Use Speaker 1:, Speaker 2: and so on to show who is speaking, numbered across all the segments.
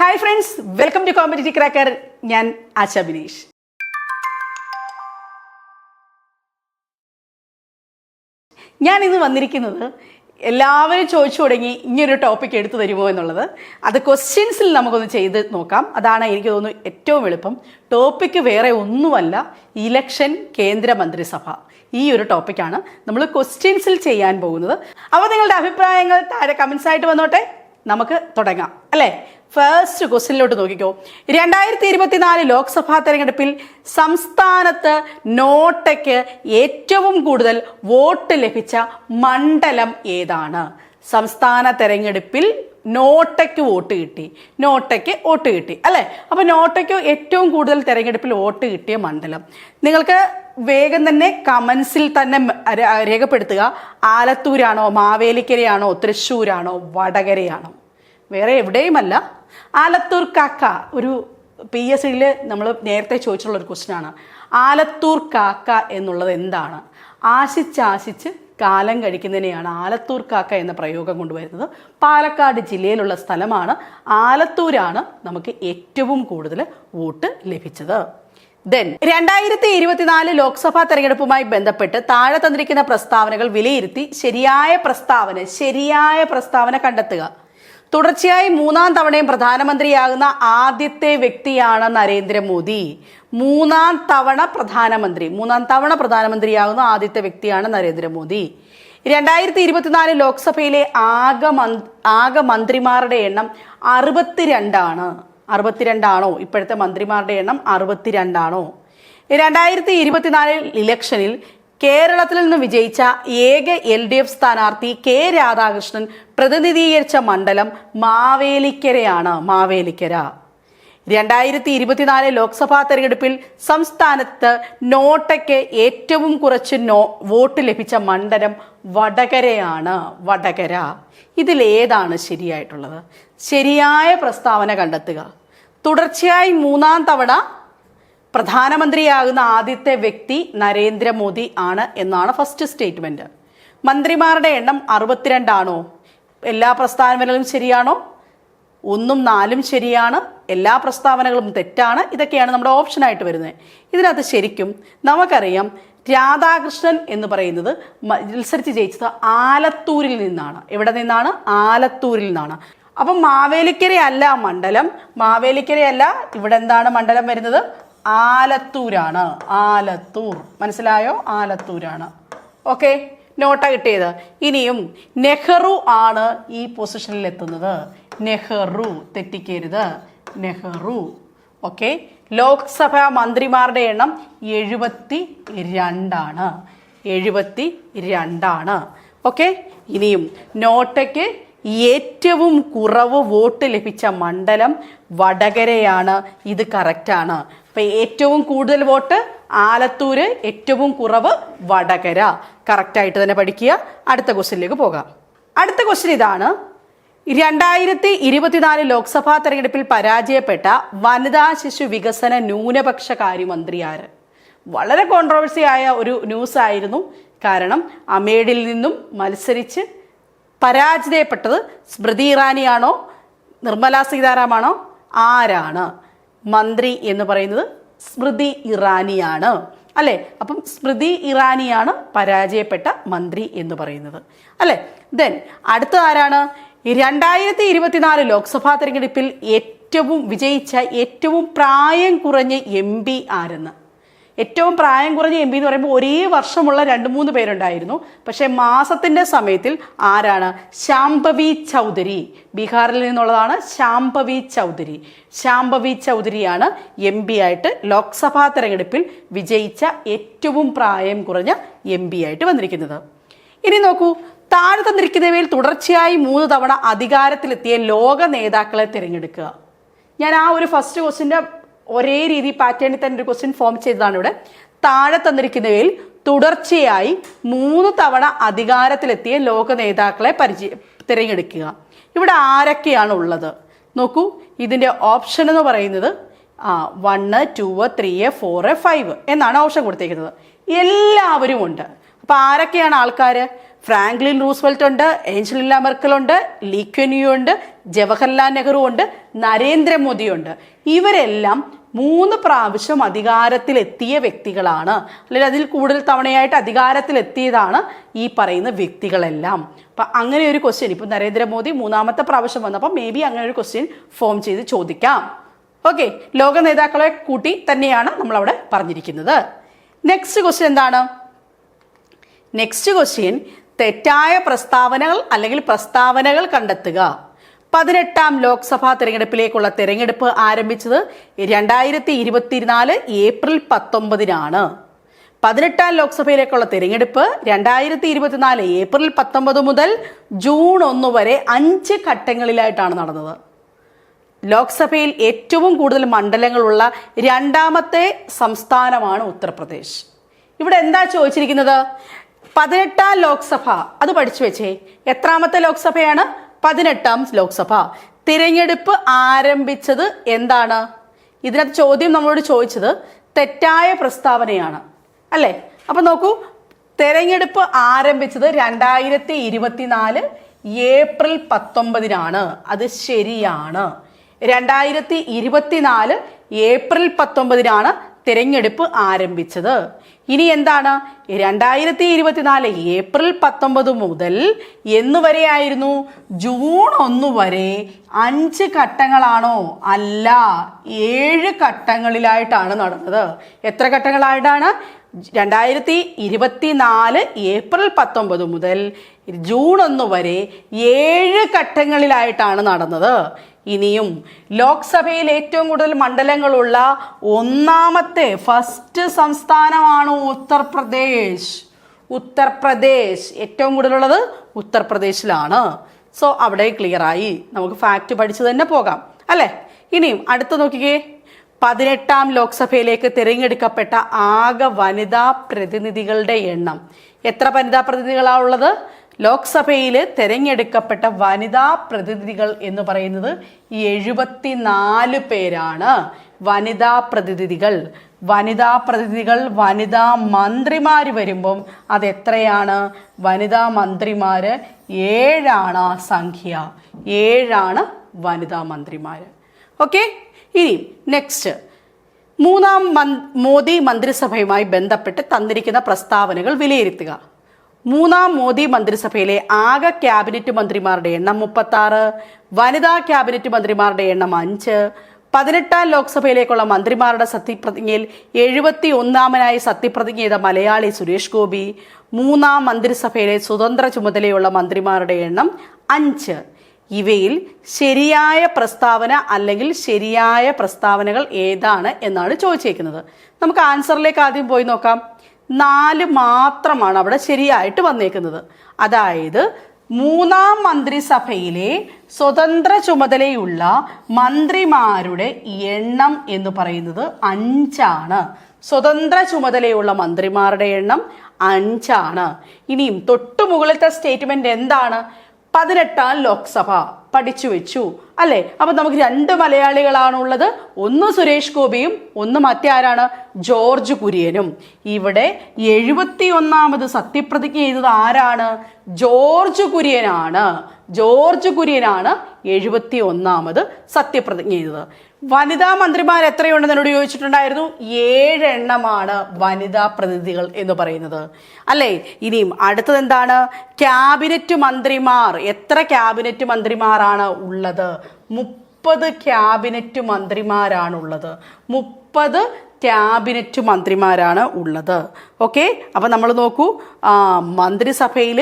Speaker 1: hi friends welcome to competitive cracker ഞാൻ ആശാ ബിനീഷ് ഞാൻ ഇന്ന് വന്നിരിക്കുന്നത് എല്ലാവരും ചോദിച്ചു തുടങ്ങി ഇങ്ങനൊരു ടോപ്പിക് എടുത്തു തരുമോ എന്നുള്ളത് അത് ക്വസ്റ്റ്യൻസിൽ നമുക്കൊന്ന് ചെയ്ത് നോക്കാം അതാണ് എനിക്ക് തോന്നുന്നു ഏറ്റവും എളുപ്പം ടോപ്പിക്ക് വേറെ ഒന്നുമല്ല ഇലക്ഷൻ കേന്ദ്ര മന്ത്രിസഭ ഈ ഒരു ടോപ്പിക്കാണ് നമ്മൾ ക്വസ്റ്റ്യൻസിൽ ചെയ്യാൻ പോകുന്നത് അപ്പോൾ നിങ്ങളുടെ അഭിപ്രായങ്ങൾ താഴെ കമൻസ് ആയിട്ട് വന്നോട്ടെ നമുക്ക് തുടങ്ങാം അല്ലേ ഫസ്റ്റ് ക്വസ്റ്റിനിലോട്ട് നോക്കിക്കോ രണ്ടായിരത്തി ഇരുപത്തിനാല് ലോക്സഭാ തെരഞ്ഞെടുപ്പിൽ സംസ്ഥാനത്ത് നോട്ടയ്ക്ക് ഏറ്റവും കൂടുതൽ വോട്ട് ലഭിച്ച മണ്ഡലം ഏതാണ് സംസ്ഥാന തെരഞ്ഞെടുപ്പിൽ നോട്ടയ്ക്ക് വോട്ട് കിട്ടി നോട്ടയ്ക്ക് വോട്ട് കിട്ടി അല്ലേ അപ്പോൾ നോട്ടയ്ക്ക് ഏറ്റവും കൂടുതൽ തിരഞ്ഞെടുപ്പിൽ വോട്ട് കിട്ടിയ മണ്ഡലം നിങ്ങൾക്ക് വേഗം തന്നെ കമൻസിൽ തന്നെ രേഖപ്പെടുത്തുക ആലത്തൂരാണോ മാവേലിക്കരയാണോ തൃശ്ശൂരാണോ വടകരയാണോ വേറെ എവിടെയുമല്ല ആലത്തൂർ കാക്ക ഒരു പി എസ് സിയിൽ നമ്മൾ നേരത്തെ ചോദിച്ചിട്ടുള്ള ഒരു ക്വസ്റ്റ്യൻ ആണ് ആലത്തൂർ കാക്ക എന്നുള്ളത് എന്താണ് ആശിച്ചാശിച്ച് കാലം കഴിക്കുന്നതിനെയാണ് ആലത്തൂർ കാക്ക എന്ന പ്രയോഗം കൊണ്ടുവരുന്നത് പാലക്കാട് ജില്ലയിലുള്ള സ്ഥലമാണ് ആലത്തൂരാണ് നമുക്ക് ഏറ്റവും കൂടുതൽ വോട്ട് ലഭിച്ചത് ദെൻ രണ്ടായിരത്തി ഇരുപത്തിനാല് ലോക്സഭാ തെരഞ്ഞെടുപ്പുമായി ബന്ധപ്പെട്ട് താഴെ തന്നിരിക്കുന്ന പ്രസ്താവനകൾ വിലയിരുത്തി ശരിയായ പ്രസ്താവന ശരിയായ പ്രസ്താവന കണ്ടെത്തുക തുടർച്ചയായി മൂന്നാം തവണയും പ്രധാനമന്ത്രിയാകുന്ന ആദ്യത്തെ വ്യക്തിയാണ് നരേന്ദ്രമോദി മൂന്നാം തവണ പ്രധാനമന്ത്രി മൂന്നാം തവണ പ്രധാനമന്ത്രിയാകുന്ന ആദ്യത്തെ വ്യക്തിയാണ് നരേന്ദ്രമോദി രണ്ടായിരത്തി ഇരുപത്തിനാല് ലോക്സഭയിലെ ആകെ ആകെ മന്ത്രിമാരുടെ എണ്ണം അറുപത്തിരണ്ടാണ് അറുപത്തിരണ്ടാണോ ഇപ്പോഴത്തെ മന്ത്രിമാരുടെ എണ്ണം അറുപത്തിരണ്ടാണോ രണ്ടായിരത്തി ഇരുപത്തിനാലിൽ ഇലക്ഷനിൽ കേരളത്തിൽ നിന്ന് വിജയിച്ച ഏക എൽ ഡി എഫ് സ്ഥാനാർത്ഥി കെ രാധാകൃഷ്ണൻ പ്രതിനിധീകരിച്ച മണ്ഡലം മാവേലിക്കരയാണ് മാവേലിക്കര രണ്ടായിരത്തി ഇരുപത്തിനാല് ലോക്സഭാ തെരഞ്ഞെടുപ്പിൽ സംസ്ഥാനത്ത് നോട്ടയ്ക്ക് ഏറ്റവും കുറച്ച് നോ വോട്ട് ലഭിച്ച മണ്ഡലം വടകരയാണ് വടകര ഇതിലേതാണ് ശരിയായിട്ടുള്ളത് ശരിയായ പ്രസ്താവന കണ്ടെത്തുക തുടർച്ചയായി മൂന്നാം തവണ പ്രധാനമന്ത്രിയാകുന്ന ആദ്യത്തെ വ്യക്തി നരേന്ദ്രമോദി ആണ് എന്നാണ് ഫസ്റ്റ് സ്റ്റേറ്റ്മെന്റ് മന്ത്രിമാരുടെ എണ്ണം അറുപത്തിരണ്ടാണോ എല്ലാ പ്രസ്താവനകളും ശരിയാണോ ഒന്നും നാലും ശരിയാണ് എല്ലാ പ്രസ്താവനകളും തെറ്റാണ് ഇതൊക്കെയാണ് നമ്മുടെ ഓപ്ഷനായിട്ട് വരുന്നത് ഇതിനകത്ത് ശരിക്കും നമുക്കറിയാം രാധാകൃഷ്ണൻ എന്ന് പറയുന്നത് മത്സരിച്ച് ജയിച്ചത് ആലത്തൂരിൽ നിന്നാണ് എവിടെ നിന്നാണ് ആലത്തൂരിൽ നിന്നാണ് അപ്പം മാവേലിക്കരയല്ല മണ്ഡലം മാവേലിക്കരയല്ല ഇവിടെ എന്താണ് മണ്ഡലം വരുന്നത് ആലത്തൂരാണ് ആലത്തൂർ മനസ്സിലായോ ആലത്തൂരാണ് ഓക്കെ നോട്ട കിട്ടിയത് ഇനിയും നെഹ്റു ആണ് ഈ പൊസിഷനിൽ എത്തുന്നത് നെഹ്റു തെറ്റിക്കരുത് നെഹ്റു ഓക്കെ ലോക്സഭാ മന്ത്രിമാരുടെ എണ്ണം എഴുപത്തി രണ്ടാണ് എഴുപത്തി രണ്ടാണ് ഓക്കെ ഇനിയും നോട്ടയ്ക്ക് ഏറ്റവും കുറവ് വോട്ട് ലഭിച്ച മണ്ഡലം വടകരയാണ് ഇത് കറക്റ്റാണ് അപ്പം ഏറ്റവും കൂടുതൽ വോട്ട് ആലത്തൂർ ഏറ്റവും കുറവ് വടകര കറക്റ്റായിട്ട് തന്നെ പഠിക്കുക അടുത്ത ക്വസ്റ്റിനിലേക്ക് പോകാം അടുത്ത ക്വസ്റ്റ്യൻ ഇതാണ് രണ്ടായിരത്തി ഇരുപത്തിനാല് ലോക്സഭാ തെരഞ്ഞെടുപ്പിൽ പരാജയപ്പെട്ട വനിതാ ശിശു വികസന ന്യൂനപക്ഷ കാര്യമന്ത്രി ആര് വളരെ കോൺട്രവേഴ്സി ആയ ഒരു ന്യൂസ് ആയിരുന്നു കാരണം അമേഡിൽ നിന്നും മത്സരിച്ച് പരാജയപ്പെട്ടത് സ്മൃതി ഇറാനിയാണോ നിർമ്മല സീതാരാമാണോ ആരാണ് മന്ത്രി എന്ന് പറയുന്നത് സ്മൃതി ഇറാനിയാണ് അല്ലേ അപ്പം സ്മൃതി ഇറാനിയാണ് പരാജയപ്പെട്ട മന്ത്രി എന്ന് പറയുന്നത് അല്ലേ ദെൻ അടുത്ത ആരാണ് രണ്ടായിരത്തി ഇരുപത്തിനാല് ലോക്സഭാ തെരഞ്ഞെടുപ്പിൽ ഏറ്റവും വിജയിച്ച ഏറ്റവും പ്രായം കുറഞ്ഞ എം പി ആരെന്ന് ഏറ്റവും പ്രായം കുറഞ്ഞ എം പി എന്ന് പറയുമ്പോൾ ഒരേ വർഷമുള്ള രണ്ട് മൂന്ന് പേരുണ്ടായിരുന്നു പക്ഷേ മാസത്തിൻ്റെ സമയത്തിൽ ആരാണ് ശാംഭവി ചൗധരി ബീഹാറിൽ നിന്നുള്ളതാണ് ശാംഭവി ചൗധരി ശാംഭവി ചൗധരിയാണ് എം പി ആയിട്ട് ലോക്സഭാ തെരഞ്ഞെടുപ്പിൽ വിജയിച്ച ഏറ്റവും പ്രായം കുറഞ്ഞ എം പി ആയിട്ട് വന്നിരിക്കുന്നത് ഇനി നോക്കൂ താഴെ തന്നിരിക്കുന്നവയിൽ തുടർച്ചയായി മൂന്ന് തവണ അധികാരത്തിലെത്തിയ ലോക നേതാക്കളെ തിരഞ്ഞെടുക്കുക ഞാൻ ആ ഒരു ഫസ്റ്റ് ക്വസ്റ്റിൻ്റെ ഒരേ രീതി പാറ്റേണിൽ തന്നെ ഒരു ക്വസ്റ്റ്യൻ ഫോം ചെയ്തതാണ് ഇവിടെ താഴെ തന്നിരിക്കുന്നവയിൽ തുടർച്ചയായി മൂന്ന് തവണ അധികാരത്തിലെത്തിയ ലോക നേതാക്കളെ പരിചയ തിരഞ്ഞെടുക്കുക ഇവിടെ ആരൊക്കെയാണ് ഉള്ളത് നോക്കൂ ഇതിൻ്റെ ഓപ്ഷൻ എന്ന് പറയുന്നത് ആ one two three four five എന്നാണ് ഓപ്ഷൻ കൊടുത്തേക്കുന്നത് എല്ലാവരും ഉണ്ട് അപ്പോൾ ആരൊക്കെയാണ് ആൾക്കാർ ഫ്രാങ്ക്ലിൻ റൂസ്വെൽറ്റ് ഉണ്ട് ഏഞ്ചലില മെർക്കലുണ്ട് ഉണ്ട് ഉണ്ട് ജവഹർലാൽ നെഹ്റു ഉണ്ട് നരേന്ദ്രമോദിയുണ്ട് ഉണ്ട് ഇവരെല്ലാം മൂന്ന് പ്രാവശ്യം അധികാരത്തിലെത്തിയ വ്യക്തികളാണ് അല്ലെങ്കിൽ അതിൽ കൂടുതൽ തവണയായിട്ട് അധികാരത്തിലെത്തിയതാണ് ഈ പറയുന്ന വ്യക്തികളെല്ലാം അപ്പം അങ്ങനെ ഒരു ക്വസ്റ്റ്യൻ ഇപ്പം നരേന്ദ്രമോദി മൂന്നാമത്തെ പ്രാവശ്യം വന്നപ്പോൾ മേ ബി അങ്ങനെ ഒരു ക്വസ്റ്റ്യൻ ഫോം ചെയ്ത് ചോദിക്കാം ഓക്കെ ലോക നേതാക്കളെ കൂട്ടി തന്നെയാണ് നമ്മളവിടെ പറഞ്ഞിരിക്കുന്നത് നെക്സ്റ്റ് ക്വസ്റ്റ്യൻ എന്താണ് നെക്സ്റ്റ് ക്വസ്റ്റ്യൻ തെറ്റായ പ്രസ്താവനകൾ അല്ലെങ്കിൽ പ്രസ്താവനകൾ കണ്ടെത്തുക പതിനെട്ടാം ലോക്സഭാ തെരഞ്ഞെടുപ്പിലേക്കുള്ള തെരഞ്ഞെടുപ്പ് ആരംഭിച്ചത് രണ്ടായിരത്തി ഇരുപത്തിനാല് ഏപ്രിൽ പത്തൊമ്പതിനാണ് പതിനെട്ടാം ലോക്സഭയിലേക്കുള്ള തെരഞ്ഞെടുപ്പ് രണ്ടായിരത്തി ഇരുപത്തിനാല് ഏപ്രിൽ പത്തൊമ്പത് മുതൽ ജൂൺ ഒന്ന് വരെ അഞ്ച് ഘട്ടങ്ങളിലായിട്ടാണ് നടന്നത് ലോക്സഭയിൽ ഏറ്റവും കൂടുതൽ മണ്ഡലങ്ങളുള്ള രണ്ടാമത്തെ സംസ്ഥാനമാണ് ഉത്തർപ്രദേശ് ഇവിടെ എന്താ ചോദിച്ചിരിക്കുന്നത് പതിനെട്ടാം ലോക്സഭ അത് പഠിച്ചു വെച്ചേ എത്രാമത്തെ ലോക്സഭയാണ് പതിനെട്ടാം ലോക്സഭ തിരഞ്ഞെടുപ്പ് ആരംഭിച്ചത് എന്താണ് ഇതിനകത്ത് ചോദ്യം നമ്മളോട് ചോദിച്ചത് തെറ്റായ പ്രസ്താവനയാണ് അല്ലേ അപ്പൊ നോക്കൂ തെരഞ്ഞെടുപ്പ് ആരംഭിച്ചത് രണ്ടായിരത്തി ഇരുപത്തിനാല് ഏപ്രിൽ പത്തൊമ്പതിനാണ് അത് ശരിയാണ് രണ്ടായിരത്തി ഇരുപത്തിനാല് ഏപ്രിൽ പത്തൊമ്പതിനാണ് തിരഞ്ഞെടുപ്പ് ആരംഭിച്ചത് ഇനി എന്താണ് രണ്ടായിരത്തി ഇരുപത്തിനാല് ഏപ്രിൽ പത്തൊമ്പത് മുതൽ എന്ന് വരെയായിരുന്നു ജൂൺ ഒന്ന് വരെ അഞ്ച് ഘട്ടങ്ങളാണോ അല്ല ഏഴ് ഘട്ടങ്ങളിലായിട്ടാണ് നടന്നത് എത്ര ഘട്ടങ്ങളായിട്ടാണ് രണ്ടായിരത്തി ഇരുപത്തി നാല് ഏപ്രിൽ പത്തൊമ്പത് മുതൽ ജൂൺ ഒന്ന് വരെ ഏഴ് ഘട്ടങ്ങളിലായിട്ടാണ് നടന്നത് ഇനിയും ലോക്സഭയിൽ ഏറ്റവും കൂടുതൽ മണ്ഡലങ്ങളുള്ള ഒന്നാമത്തെ ഫസ്റ്റ് സംസ്ഥാനമാണ് ഉത്തർപ്രദേശ് ഉത്തർപ്രദേശ് ഉത്തർപ്രദേശ് ഏറ്റവും കൂടുതലുള്ളത് ഉത്തർപ്രദേശിലാണ് സോ അവിടെ ക്ലിയറായി നമുക്ക് ഫാക്റ്റ് പഠിച്ചു തന്നെ പോകാം അല്ലേ ഇനിയും അടുത്ത് നോക്കിക്കേ പതിനെട്ടാം ലോക്സഭയിലേക്ക് തിരഞ്ഞെടുക്കപ്പെട്ട ആകെ വനിതാ പ്രതിനിധികളുടെ എണ്ണം എത്ര വനിതാ പ്രതിനിധികളാണ് ഉള്ളത് ലോക്സഭയിൽ തിരഞ്ഞെടുക്കപ്പെട്ട വനിതാ പ്രതിനിധികൾ എന്ന് പറയുന്നത് എഴുപത്തിനാല് പേരാണ് വനിതാ പ്രതിനിധികൾ വനിതാ പ്രതിനിധികൾ വനിതാ മന്ത്രിമാർ വരുമ്പം അതെത്രയാണ് വനിതാ മന്ത്രിമാർ ഏഴാണ് ആ സംഖ്യ ഏഴാണ് വനിതാ മന്ത്രിമാർ ഓക്കെ ഇനി നെക്സ്റ്റ് മൂന്നാം മോദി മന്ത്രിസഭയുമായി ബന്ധപ്പെട്ട് തന്നിരിക്കുന്ന പ്രസ്താവനകൾ വിലയിരുത്തുക മൂന്നാം മോദി മന്ത്രിസഭയിലെ ആകെ ക്യാബിനറ്റ് മന്ത്രിമാരുടെ എണ്ണം മുപ്പത്താറ് വനിതാ ക്യാബിനറ്റ് മന്ത്രിമാരുടെ എണ്ണം അഞ്ച് പതിനെട്ടാം ലോക്സഭയിലേക്കുള്ള മന്ത്രിമാരുടെ സത്യപ്രതിജ്ഞയിൽ എഴുപത്തി ഒന്നാമനായി സത്യപ്രതിജ്ഞ ചെയ്ത മലയാളി സുരേഷ് ഗോപി മൂന്നാം മന്ത്രിസഭയിലെ സ്വതന്ത്ര ചുമതലയുള്ള മന്ത്രിമാരുടെ എണ്ണം അഞ്ച് ഇവയിൽ ശരിയായ പ്രസ്താവന അല്ലെങ്കിൽ ശരിയായ പ്രസ്താവനകൾ ഏതാണ് എന്നാണ് ചോദിച്ചേക്കുന്നത് നമുക്ക് ആൻസറിലേക്ക് ആദ്യം പോയി നോക്കാം നാല് മാത്രമാണ് അവിടെ ശരിയായിട്ട് വന്നേക്കുന്നത് അതായത് മൂന്നാം മന്ത്രിസഭയിലെ സ്വതന്ത്ര ചുമതലയുള്ള മന്ത്രിമാരുടെ എണ്ണം എന്ന് പറയുന്നത് അഞ്ചാണ് സ്വതന്ത്ര ചുമതലയുള്ള മന്ത്രിമാരുടെ എണ്ണം അഞ്ചാണ് ഇനിയും തൊട്ടു സ്റ്റേറ്റ്മെന്റ് എന്താണ് പതിനെട്ടാം ലോക്സഭ പഠിച്ചു വെച്ചു അല്ലേ അപ്പൊ നമുക്ക് രണ്ട് മലയാളികളാണുള്ളത് ഒന്ന് സുരേഷ് ഗോപിയും ഒന്ന് ആരാണ് ജോർജ് കുര്യനും ഇവിടെ എഴുപത്തി ഒന്നാമത് സത്യപ്രതിജ്ഞ ചെയ്തത് ആരാണ് ജോർജ് കുര്യനാണ് ജോർജ് കുര്യനാണ് എഴുപത്തി ഒന്നാമത് സത്യപ്രതിജ്ഞ ചെയ്തത് വനിതാ മന്ത്രിമാർ എത്രയുണ്ടെന്ന് എന്നോട് ചോദിച്ചിട്ടുണ്ടായിരുന്നു ഏഴെണ്ണമാണ് വനിതാ പ്രതിനിധികൾ എന്ന് പറയുന്നത് അല്ലേ ഇനിയും അടുത്തത് എന്താണ് ക്യാബിനറ്റ് മന്ത്രിമാർ എത്ര ക്യാബിനറ്റ് മന്ത്രിമാർ ആരാണ് ഉള്ളത് മുപ്പത് ക്യാബിനറ്റ് ഉള്ളത് മുപ്പത് ക്യാബിനറ്റ് മന്ത്രിമാരാണ് ഉള്ളത് ഓക്കെ അപ്പം നമ്മൾ നോക്കൂ മന്ത്രിസഭയിൽ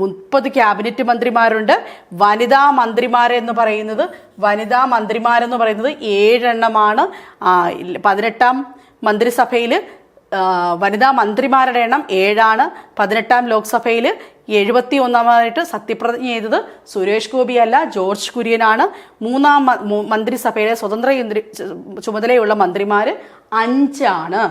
Speaker 1: മുപ്പത് ക്യാബിനറ്റ് മന്ത്രിമാരുണ്ട് വനിതാ മന്ത്രിമാരെന്ന് പറയുന്നത് വനിതാ മന്ത്രിമാരെന്ന് പറയുന്നത് ഏഴെണ്ണമാണ് പതിനെട്ടാം മന്ത്രിസഭയിൽ വനിതാ മന്ത്രിമാരുടെ എണ്ണം ഏഴാണ് പതിനെട്ടാം ലോക്സഭയിൽ എഴുപത്തി ഒന്നാമതായിട്ട് സത്യപ്രതിജ്ഞ ചെയ്തത് സുരേഷ് ഗോപിയല്ല ജോർജ് കുര്യനാണ് മൂന്നാം മന്ത്രിസഭയിലെ സ്വതന്ത്ര ചുമതലയുള്ള മന്ത്രിമാർ അഞ്ചാണ്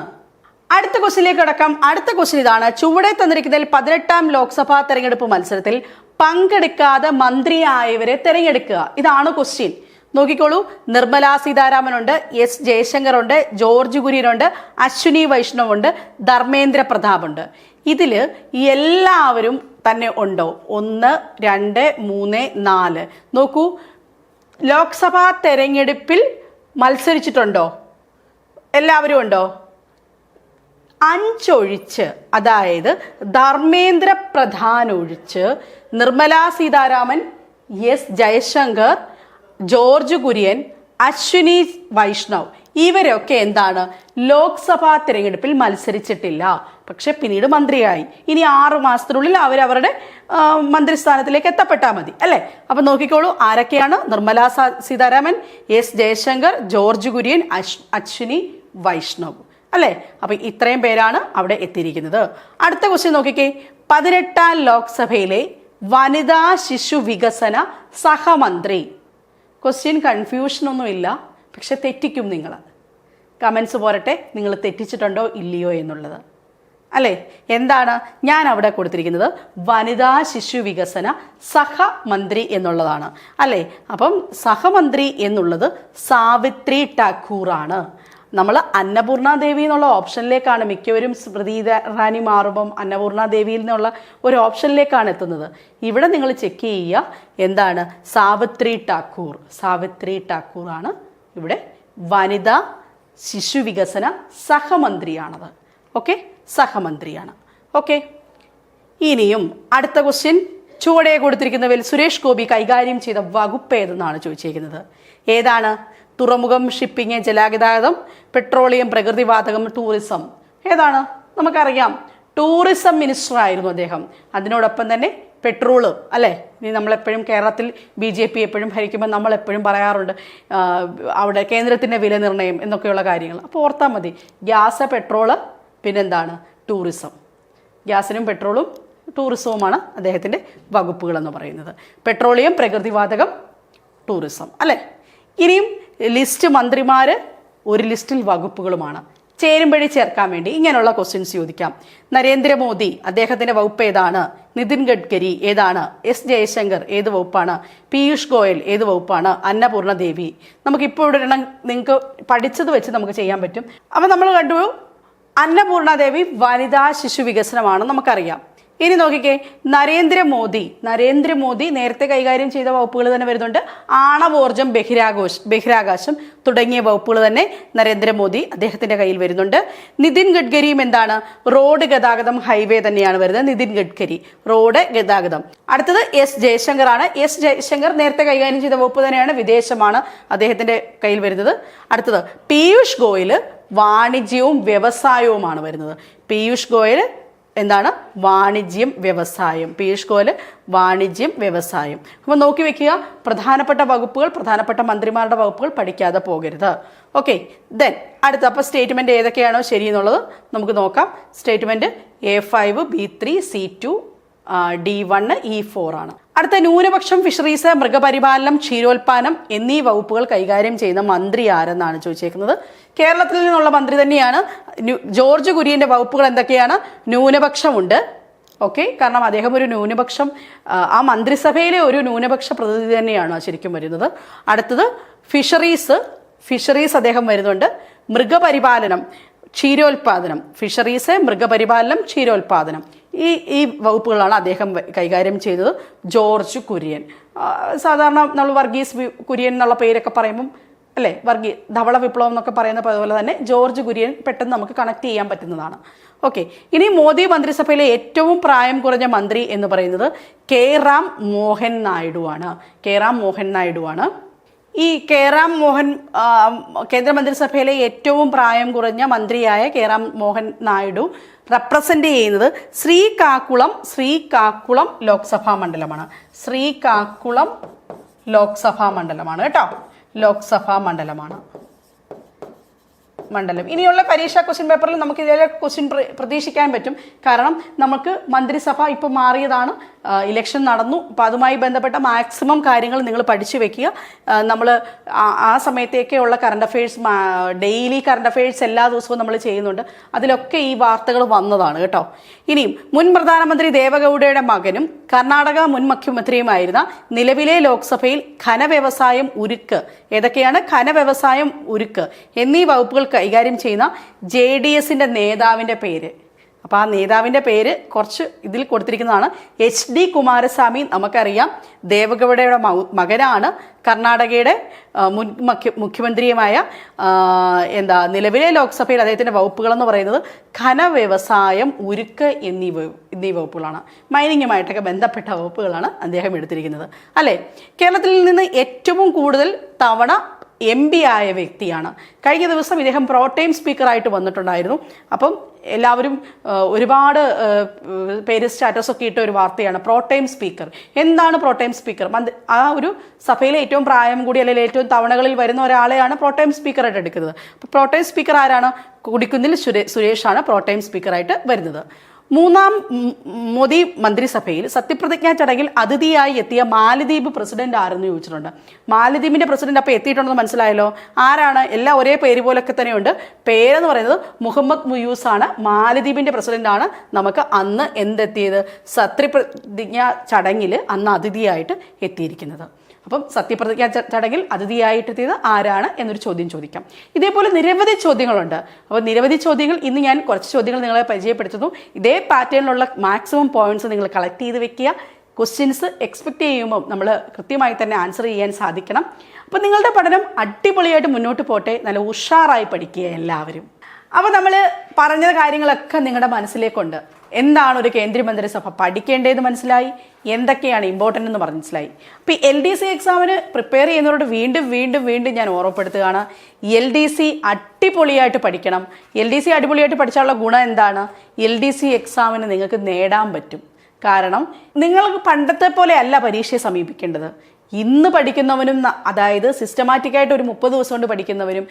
Speaker 1: അടുത്ത ക്വസ്റ്റിലേക്ക് കടക്കാം അടുത്ത ക്വസ്റ്റിൻ ഇതാണ് ചുവടെ തന്നിരിക്കുന്നതിൽ പതിനെട്ടാം ലോക്സഭാ തെരഞ്ഞെടുപ്പ് മത്സരത്തിൽ പങ്കെടുക്കാതെ മന്ത്രിയായവരെ തെരഞ്ഞെടുക്കുക ഇതാണ് ക്വസ്റ്റ്യൻ നോക്കിക്കോളൂ നിർമ്മല സീതാരാമനുണ്ട് എസ് ജയശങ്കർ ഉണ്ട് ജോർജ് കുര്യനുണ്ട് അശ്വിനി വൈഷ്ണവുണ്ട് ധർമ്മേന്ദ്ര ഉണ്ട് ഇതിൽ എല്ലാവരും തന്നെ ഉണ്ടോ ഒന്ന് രണ്ട് മൂന്ന് നാല് നോക്കൂ ലോക്സഭാ തെരഞ്ഞെടുപ്പിൽ മത്സരിച്ചിട്ടുണ്ടോ എല്ലാവരും ഉണ്ടോ അഞ്ചൊഴിച്ച് അതായത് ധർമ്മേന്ദ്ര പ്രധാൻ ഒഴിച്ച് നിർമ്മലാ സീതാരാമൻ എസ് ജയശങ്കർ ജോർജ് കുര്യൻ അശ്വിനി വൈഷ്ണവ് ഇവരൊക്കെ എന്താണ് ലോക്സഭാ തിരഞ്ഞെടുപ്പിൽ മത്സരിച്ചിട്ടില്ല പക്ഷെ പിന്നീട് മന്ത്രിയായി ഇനി ആറു മാസത്തിനുള്ളിൽ അവരവരുടെ മന്ത്രിസ്ഥാനത്തിലേക്ക് എത്തപ്പെട്ടാൽ മതി അല്ലേ അപ്പൊ നോക്കിക്കോളൂ ആരൊക്കെയാണ് നിർമ്മല സീതാരാമൻ എസ് ജയശങ്കർ ജോർജ് കുര്യൻ അശ്വിനി വൈഷ്ണവ് അല്ലേ അപ്പൊ ഇത്രയും പേരാണ് അവിടെ എത്തിയിരിക്കുന്നത് അടുത്ത ക്വസ്റ്റ്യൻ നോക്കിക്കേ പതിനെട്ടാം ലോക്സഭയിലെ വനിതാ ശിശു വികസന സഹമന്ത്രി ക്വസ്റ്റ്യൻ ഒന്നുമില്ല പക്ഷെ തെറ്റിക്കും നിങ്ങൾ കമൻസ് പോരട്ടെ നിങ്ങൾ തെറ്റിച്ചിട്ടുണ്ടോ ഇല്ലയോ എന്നുള്ളത് അല്ലേ എന്താണ് ഞാൻ അവിടെ കൊടുത്തിരിക്കുന്നത് വനിതാ ശിശു വികസന സഹമന്ത്രി എന്നുള്ളതാണ് അല്ലേ അപ്പം സഹമന്ത്രി എന്നുള്ളത് സാവിത്രി ടാക്കൂറാണ് നമ്മൾ അന്നപൂർണാദേവി എന്നുള്ള ഓപ്ഷനിലേക്കാണ് മിക്കവരും സ്മൃതി റാണി മാറുമ്പം അന്നപൂർണാദേവിയിൽ നിന്നുള്ള ഒരു ഓപ്ഷനിലേക്കാണ് എത്തുന്നത് ഇവിടെ നിങ്ങൾ ചെക്ക് ചെയ്യുക എന്താണ് സാവിത്രി ടാക്കൂർ സാവിത്രി ടാക്കൂറാണ് ഇവിടെ വനിതാ ശിശുവികസന സഹമന്ത്രിയാണത് ഓക്കെ സഹമന്ത്രിയാണ് ഓക്കെ ഇനിയും അടുത്ത ക്വസ്റ്റ്യൻ ചുവടെ കൊടുത്തിരിക്കുന്നവയിൽ സുരേഷ് ഗോപി കൈകാര്യം ചെയ്ത വകുപ്പ് ഏതെന്നാണ് ചോദിച്ചിരിക്കുന്നത് ഏതാണ് തുറമുഖം ഷിപ്പിംഗ് ജലഗതാഗതം പെട്രോളിയം പ്രകൃതിവാതകം ടൂറിസം ഏതാണ് നമുക്കറിയാം ടൂറിസം മിനിസ്റ്റർ ആയിരുന്നു അദ്ദേഹം അതിനോടൊപ്പം തന്നെ പെട്രോള് അല്ലേ ഇനി നമ്മളെപ്പോഴും കേരളത്തിൽ ബി ജെ പി എപ്പോഴും ഭരിക്കുമ്പോൾ നമ്മളെപ്പോഴും പറയാറുണ്ട് അവിടെ കേന്ദ്രത്തിൻ്റെ വില നിർണ്ണയം എന്നൊക്കെയുള്ള കാര്യങ്ങൾ അപ്പോൾ ഓർത്താൽ മതി ഗ്യാസ് പെട്രോള് പിന്നെന്താണ് ടൂറിസം ഗ്യാസിനും പെട്രോളും ടൂറിസവുമാണ് അദ്ദേഹത്തിൻ്റെ വകുപ്പുകളെന്ന് പറയുന്നത് പെട്രോളിയം പ്രകൃതിവാതകം ടൂറിസം അല്ലേ ഇനിയും ലിസ്റ്റ് മന്ത്രിമാർ ഒരു ലിസ്റ്റിൽ വകുപ്പുകളുമാണ് ചേരുമ്പഴി ചേർക്കാൻ വേണ്ടി ഇങ്ങനെയുള്ള ക്വസ്റ്റ്യൻസ് ചോദിക്കാം നരേന്ദ്രമോദി അദ്ദേഹത്തിന്റെ വകുപ്പ് ഏതാണ് നിതിൻ ഗഡ്കരി ഏതാണ് എസ് ജയശങ്കർ ഏത് വകുപ്പാണ് പീയൂഷ് ഗോയൽ ഏത് വകുപ്പാണ് അന്നപൂർണ്ണ ദേവി നമുക്ക് ഇപ്പോൾ ഒരെണ്ണം നിങ്ങൾക്ക് പഠിച്ചത് വെച്ച് നമുക്ക് ചെയ്യാൻ പറ്റും അപ്പം നമ്മൾ കണ്ടു അന്നപൂർണ ദേവി വനിതാ ശിശു വികസനമാണ് നമുക്കറിയാം ഇനി നോക്കിക്കേ നരേന്ദ്രമോദി നരേന്ദ്രമോദി നേരത്തെ കൈകാര്യം ചെയ്ത വകുപ്പുകൾ തന്നെ വരുന്നുണ്ട് ആണവോർജം ബഹിരാഘോഷ ബഹിരാകാശം തുടങ്ങിയ വകുപ്പുകൾ തന്നെ നരേന്ദ്രമോദി അദ്ദേഹത്തിന്റെ കയ്യിൽ വരുന്നുണ്ട് നിതിൻ ഗഡ്കരിയും എന്താണ് റോഡ് ഗതാഗതം ഹൈവേ തന്നെയാണ് വരുന്നത് നിതിൻ ഗഡ്കരി റോഡ് ഗതാഗതം അടുത്തത് എസ് ജയശങ്കർ ആണ് എസ് ജയശങ്കർ നേരത്തെ കൈകാര്യം ചെയ്ത വകുപ്പ് തന്നെയാണ് വിദേശമാണ് അദ്ദേഹത്തിന്റെ കയ്യിൽ വരുന്നത് അടുത്തത് പീയൂഷ് ഗോയൽ വാണിജ്യവും വ്യവസായവുമാണ് വരുന്നത് പീയൂഷ് ഗോയൽ എന്താണ് വാണിജ്യം വ്യവസായം പീയൂഷ് ഗോയൽ വാണിജ്യം വ്യവസായം അപ്പോൾ നോക്കി വെക്കുക പ്രധാനപ്പെട്ട വകുപ്പുകൾ പ്രധാനപ്പെട്ട മന്ത്രിമാരുടെ വകുപ്പുകൾ പഠിക്കാതെ പോകരുത് ഓക്കെ ദെൻ അടുത്ത അപ്പോൾ സ്റ്റേറ്റ്മെൻ്റ് ഏതൊക്കെയാണോ ശരിയെന്നുള്ളത് നമുക്ക് നോക്കാം statement A five B three C two D one E four ആണ് അടുത്ത ന്യൂനപക്ഷം ഫിഷറീസ് മൃഗപരിപാലനം ക്ഷീരോത്പാദനം എന്നീ വകുപ്പുകൾ കൈകാര്യം ചെയ്യുന്ന മന്ത്രി ആരെന്നാണ് ചോദിച്ചേക്കുന്നത് കേരളത്തിൽ നിന്നുള്ള മന്ത്രി തന്നെയാണ് ജോർജ് കുര്യന്റെ വകുപ്പുകൾ എന്തൊക്കെയാണ് ന്യൂനപക്ഷമുണ്ട് ഓക്കെ കാരണം അദ്ദേഹം ഒരു ന്യൂനപക്ഷം ആ മന്ത്രിസഭയിലെ ഒരു ന്യൂനപക്ഷ പ്രതിനിധി തന്നെയാണ് ശരിക്കും വരുന്നത് അടുത്തത് ഫിഷറീസ് ഫിഷറീസ് അദ്ദേഹം വരുന്നുണ്ട് മൃഗപരിപാലനം ക്ഷീരോത്പാദനം ഫിഷറീസ് മൃഗപരിപാലനം ക്ഷീരോത്പാദനം ഈ ഈ വകുപ്പുകളാണ് അദ്ദേഹം കൈകാര്യം ചെയ്തത് ജോർജ് കുര്യൻ സാധാരണ നമ്മൾ വർഗീസ് കുര്യൻ എന്നുള്ള പേരൊക്കെ പറയുമ്പം അല്ലേ വർഗീ ധവള വിപ്ലവം എന്നൊക്കെ പറയുന്ന പോലെ തന്നെ ജോർജ് കുര്യൻ പെട്ടെന്ന് നമുക്ക് കണക്ട് ചെയ്യാൻ പറ്റുന്നതാണ് ഓക്കെ ഇനി മോദി മന്ത്രിസഭയിലെ ഏറ്റവും പ്രായം കുറഞ്ഞ മന്ത്രി എന്ന് പറയുന്നത് കെ റാം മോഹൻ നായിഡു ആണ് കെ റാം മോഹൻ നായിഡു ആണ് ഈ കെ റാം മോഹൻ കേന്ദ്ര മന്ത്രിസഭയിലെ ഏറ്റവും പ്രായം കുറഞ്ഞ മന്ത്രിയായ കെ റാം മോഹൻ നായിഡു റെപ്രസെൻ്റ് ചെയ്യുന്നത് ശ്രീകാക്കുളം ശ്രീകാക്കുളം ലോക്സഭാ മണ്ഡലമാണ് ശ്രീകാക്കുളം ലോക്സഭാ മണ്ഡലമാണ് കേട്ടോ ലോക്സഭാ മണ്ഡലമാണ് മണ്ഡലം ഇനിയുള്ള പരീക്ഷാ ക്വസ്റ്റ്യൻ പേപ്പറിൽ നമുക്ക് ഇതേ ക്വസ്റ്റ്യൻ പ്രതീക്ഷിക്കാൻ പറ്റും കാരണം നമുക്ക് മന്ത്രിസഭ ഇപ്പോൾ മാറിയതാണ് ഇലക്ഷൻ നടന്നു അപ്പോൾ അതുമായി ബന്ധപ്പെട്ട മാക്സിമം കാര്യങ്ങൾ നിങ്ങൾ പഠിച്ചു വെക്കുക നമ്മൾ ആ സമയത്തേക്കുള്ള current affairs daily current affairs എല്ലാ ദിവസവും നമ്മൾ ചെയ്യുന്നുണ്ട് അതിലൊക്കെ ഈ വാർത്തകൾ വന്നതാണ് കേട്ടോ ഇനിയും മുൻ പ്രധാനമന്ത്രി ദേവഗൌഡയുടെ മകനും കർണാടക മുൻ മുഖ്യമന്ത്രിയുമായിരുന്ന നിലവിലെ ലോക്സഭയിൽ ഖനവ്യവസായം ഉരുക്ക് ഏതൊക്കെയാണ് ഖനവ്യവസായം ഉരുക്ക് എന്നീ വകുപ്പുകൾ കൈകാര്യം ചെയ്യുന്ന ജെ ഡി എസിൻ്റെ നേതാവിൻ്റെ പേര് അപ്പോൾ ആ നേതാവിൻ്റെ പേര് കുറച്ച് ഇതിൽ കൊടുത്തിരിക്കുന്നതാണ് എച്ച് ഡി കുമാരസ്വാമി നമുക്കറിയാം ദേവഗൗഡയുടെ മകനാണ് കർണാടകയുടെ മുൻ മുഖ്യമന്ത്രിയുമായ എന്താ നിലവിലെ ലോക്സഭയിൽ അദ്ദേഹത്തിൻ്റെ വകുപ്പുകളെന്ന് പറയുന്നത് ഖന വ്യവസായം ഉരുക്ക് എന്നീ എന്നീ വകുപ്പുകളാണ് മൈനിങ്ങുമായിട്ടൊക്കെ ബന്ധപ്പെട്ട വകുപ്പുകളാണ് അദ്ദേഹം എടുത്തിരിക്കുന്നത് അല്ലേ കേരളത്തിൽ നിന്ന് ഏറ്റവും കൂടുതൽ തവണ എം പി ആയ വ്യക്തിയാണ് കഴിഞ്ഞ ദിവസം ഇദ്ദേഹം ടൈം സ്പീക്കറായിട്ട് വന്നിട്ടുണ്ടായിരുന്നു അപ്പം എല്ലാവരും ഒരുപാട് പേര് സ്റ്റാറ്റസ് ഒക്കെ ഇട്ട ഒരു വാർത്തയാണ് ടൈം സ്പീക്കർ എന്താണ് ടൈം സ്പീക്കർ ആ ഒരു സഭയിലെ ഏറ്റവും പ്രായം കൂടി അല്ലെങ്കിൽ ഏറ്റവും തവണകളിൽ വരുന്ന ഒരാളെയാണ് ടൈം സ്പീക്കറായിട്ട് എടുക്കുന്നത് അപ്പോൾ ടൈം സ്പീക്കർ ആരാണ് കുടിക്കുന്നിൽ സുരേഷാണ് ടൈം സ്പീക്കറായിട്ട് വരുന്നത് മൂന്നാം മോദി മന്ത്രിസഭയിൽ സത്യപ്രതിജ്ഞാ ചടങ്ങിൽ അതിഥിയായി എത്തിയ മാലദ്വീപ് പ്രസിഡന്റ് ആരെന്ന് ചോദിച്ചിട്ടുണ്ട് മാലദ്വീപിന്റെ പ്രസിഡന്റ് അപ്പോൾ എത്തിയിട്ടുണ്ടെന്ന് മനസ്സിലായല്ലോ ആരാണ് എല്ലാം ഒരേ പേര് പോലൊക്കെ തന്നെയുണ്ട് പേരെന്ന് പറയുന്നത് മുഹമ്മദ് മുയൂസ് ആണ് മാലദ്വീപിന്റെ പ്രസിഡന്റ് ആണ് നമുക്ക് അന്ന് എന്തെത്തിയത് സത്യപ്രതിജ്ഞാ ചടങ്ങിൽ അന്ന് അതിഥിയായിട്ട് എത്തിയിരിക്കുന്നത് അപ്പം സത്യപ്രതിജ്ഞാ ചടങ്ങിൽ അതിഥിയായിട്ടെത്തിയത് ആരാണ് എന്നൊരു ചോദ്യം ചോദിക്കാം ഇതേപോലെ നിരവധി ചോദ്യങ്ങളുണ്ട് അപ്പോൾ നിരവധി ചോദ്യങ്ങൾ ഇന്ന് ഞാൻ കുറച്ച് ചോദ്യങ്ങൾ നിങ്ങളെ പരിചയപ്പെടുത്തുന്നു ഇതേ പാറ്റേണിലുള്ള മാക്സിമം പോയിന്റ്സ് നിങ്ങൾ കളക്ട് ചെയ്ത് വെക്കുക ക്വസ്റ്റ്യൻസ് എക്സ്പെക്റ്റ് ചെയ്യുമ്പോൾ നമ്മൾ കൃത്യമായി തന്നെ ആൻസർ ചെയ്യാൻ സാധിക്കണം അപ്പോൾ നിങ്ങളുടെ പഠനം അടിപൊളിയായിട്ട് മുന്നോട്ട് പോട്ടെ നല്ല ഉഷാറായി പഠിക്കുക എല്ലാവരും അപ്പോൾ നമ്മൾ പറഞ്ഞ കാര്യങ്ങളൊക്കെ നിങ്ങളുടെ മനസ്സിലേക്കുണ്ട് എന്താണ് ഒരു കേന്ദ്രമന്ത്രിസഭ പഠിക്കേണ്ടതെന്ന് മനസ്സിലായി എന്തൊക്കെയാണ് ഇമ്പോർട്ടൻ്റ് എന്ന് മനസ്സിലായി അപ്പോൾ എൽ ഡി സി എക്സാമിന് പ്രിപ്പയർ ചെയ്യുന്നവരോട് വീണ്ടും വീണ്ടും വീണ്ടും ഞാൻ ഓർമ്മപ്പെടുത്തുകയാണ് എൽ ഡി സി അടിപൊളിയായിട്ട് പഠിക്കണം എൽ ഡി സി അടിപൊളിയായിട്ട് പഠിച്ചാലുള്ള ഗുണം എന്താണ് എൽ ഡി സി എക്സാമിന് നിങ്ങൾക്ക് നേടാൻ പറ്റും കാരണം നിങ്ങൾക്ക് പണ്ടത്തെ പോലെ അല്ല പരീക്ഷയെ സമീപിക്കേണ്ടത് ഇന്ന് പഠിക്കുന്നവനും അതായത് സിസ്റ്റമാറ്റിക്കായിട്ട് ഒരു മുപ്പത് ദിവസം കൊണ്ട് പഠിക്കുന്നവനും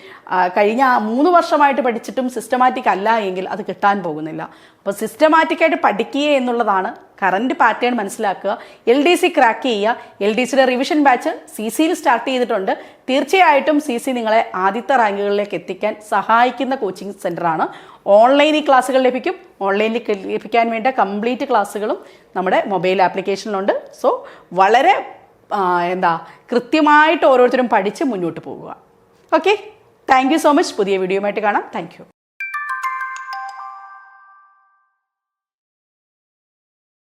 Speaker 1: കഴിഞ്ഞ മൂന്ന് വർഷമായിട്ട് പഠിച്ചിട്ടും സിസ്റ്റമാറ്റിക് അല്ല എങ്കിൽ അത് കിട്ടാൻ പോകുന്നില്ല അപ്പോൾ സിസ്റ്റമാറ്റിക്കായിട്ട് പഠിക്കുക എന്നുള്ളതാണ് കറണ്ട് പാറ്റേൺ മനസ്സിലാക്കുക എൽ ഡി സി ക്രാക്ക് ചെയ്യുക എൽ ഡി സിയുടെ റിവിഷൻ ബാച്ച് സി സിയിൽ സ്റ്റാർട്ട് ചെയ്തിട്ടുണ്ട് തീർച്ചയായിട്ടും സി സി നിങ്ങളെ ആദ്യത്തെ റാങ്കുകളിലേക്ക് എത്തിക്കാൻ സഹായിക്കുന്ന കോച്ചിങ് സെൻ്ററാണ് ഓൺലൈനിൽ ക്ലാസ്സുകൾ ലഭിക്കും ഓൺലൈനിൽ ലഭിക്കാൻ വേണ്ട കംപ്ലീറ്റ് ക്ലാസ്സുകളും നമ്മുടെ മൊബൈൽ ആപ്ലിക്കേഷനിലുണ്ട് സോ വളരെ എന്താ കൃത്യമായിട്ട് ഓരോരുത്തരും പഠിച്ച് മുന്നോട്ട് പോകുക okay thank you so much പുതിയ വീഡിയോയുമായിട്ട് കാണാം താങ്ക്